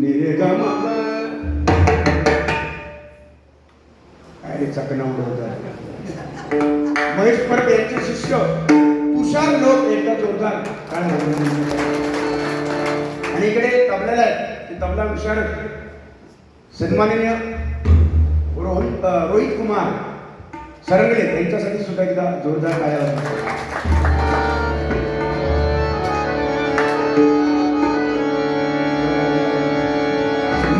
निर्गम काय चकनावड होत महेश परब यांचे शिष्य तुषार लोक एकदा जोरदार काय आणि इकडे तबल्याला आहेत ते तबला विशारक सन्माननीय रोहित रोहित कुमार सरंगले यांच्यासाठी सुद्धा एकदा जोरदार काय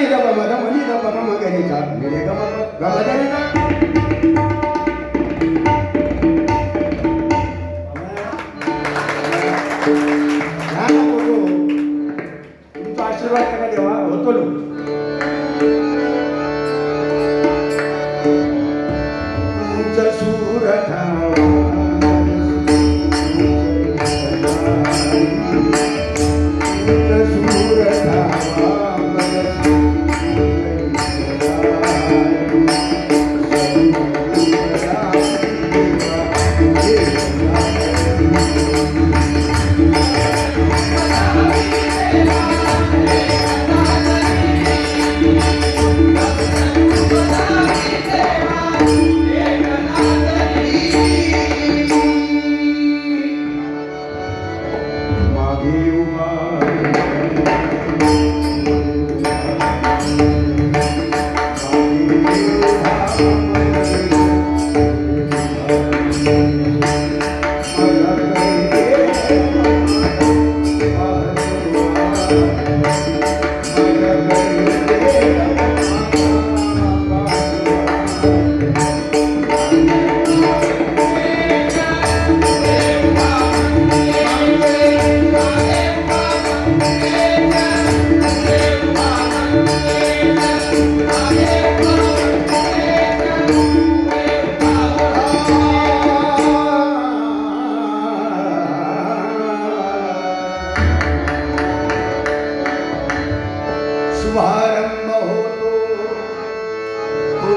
ni ga ma ma ga ni ga ma ma ga ni ga ni ga ma ma ga ma ga ni You are.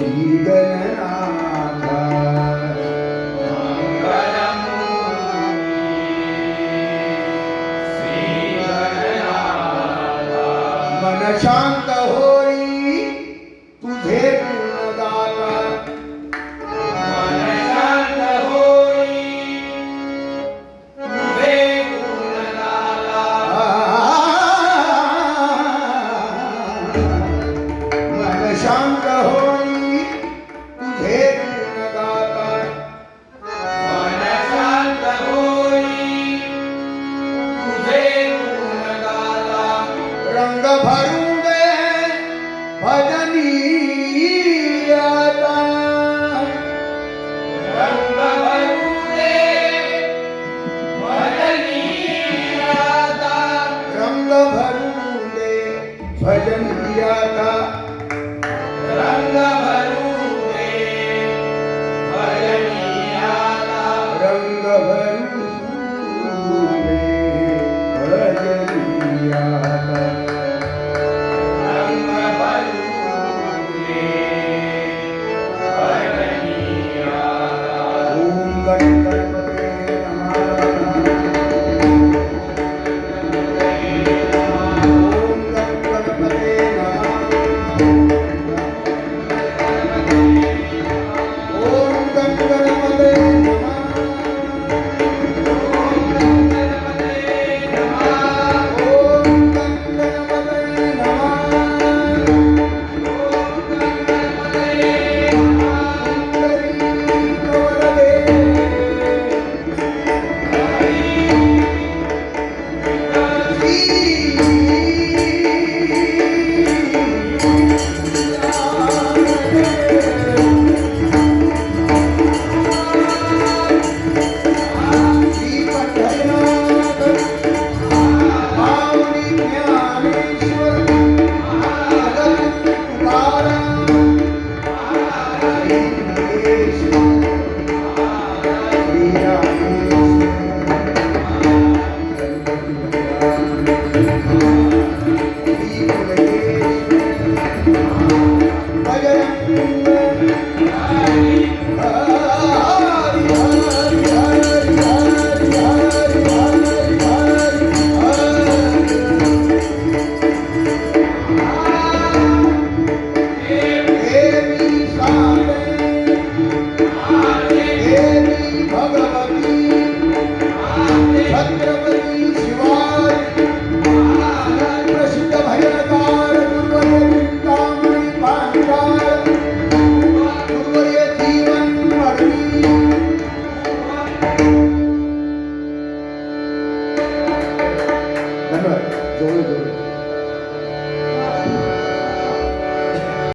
मन शांत होई तुझे भजन किया था Abraham.